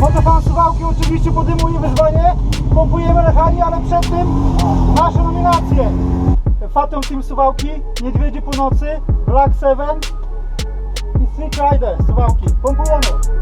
Może pan Suwałki oczywiście podejmuje wyzwanie. Pompujemy Lechani, ale przed tym nasze nominacje. Fatum Team Suwałki, Niedźwiedzie Północy, Black Seven i Street Rider Suwałki. Pompujemy.